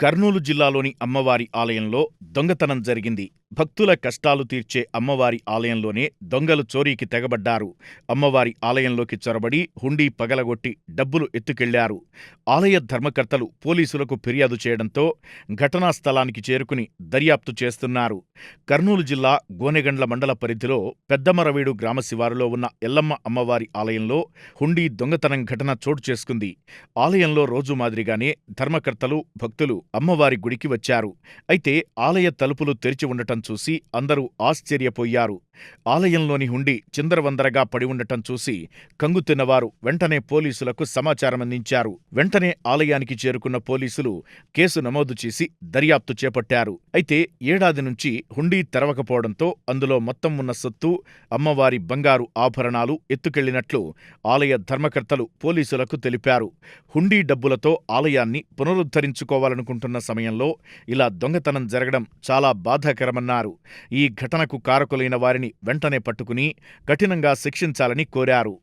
కర్నూలు జిల్లాలోని అమ్మవారి ఆలయంలో దొంగతనం జరిగింది. భక్తుల కష్టాలు తీర్చే అమ్మవారి ఆలయంలోనే దొంగలు చోరీకి తెగబడ్డారు. అమ్మవారి ఆలయంలోకి చొరబడి హుండీ పగలగొట్టి డబ్బులు ఎత్తుకెళ్ళారు. ఆలయ ధర్మకర్తలు పోలీసులకు ఫిర్యాదు చేయడంతో ఘటనా స్థలానికి చేరుకుని దర్యాప్తు చేస్తున్నారు. కర్నూలు జిల్లా గోనెగండ్ల మండల పరిధిలో పెద్దమరవీడు గ్రామ శివారులో ఉన్న ఎల్లమ్మ అమ్మవారి ఆలయంలో హుండీ దొంగతనం ఘటన చోటు చేసుకుంది. ఆలయంలో రోజు మాదిరిగానే ధర్మకర్తలు భక్తులు అమ్మవారి గుడికి వచ్చారు. అయితే ఆలయ తలుపులు తెరిచి ఉండటం చూసి అందరూ ఆశ్చర్యపోయారు. ఆలయంలోని హుండీ చిందరవందరగా పడి ఉండటం చూసి కంగు తిన్నవారు వెంటనే పోలీసులకు సమాచారమందించారు. వెంటనే ఆలయానికి చేరుకున్న పోలీసులు కేసు నమోదు చేసి దర్యాప్తు చేపట్టారు. అయితే ఏడాది నుంచి హుండీ తెరవకపోవడంతో అందులో మొత్తం ఉన్న సొత్తు అమ్మవారి బంగారు ఆభరణాలు ఎత్తుకెళ్ళినట్లు ఆలయ ధర్మకర్తలు పోలీసులకు తెలిపారు. హుండీ డబ్బులతో ఆలయాన్ని పునరుద్ధరించుకోవాలనుకుంటున్న సమయంలో ఇలా దొంగతనం జరగడం చాలా బాధాకరమన్నారు ఈ ఘటనకు కారకులైన వారిని వెంటనే పట్టుకుని కఠినంగా శిక్షించాలని కోరారు.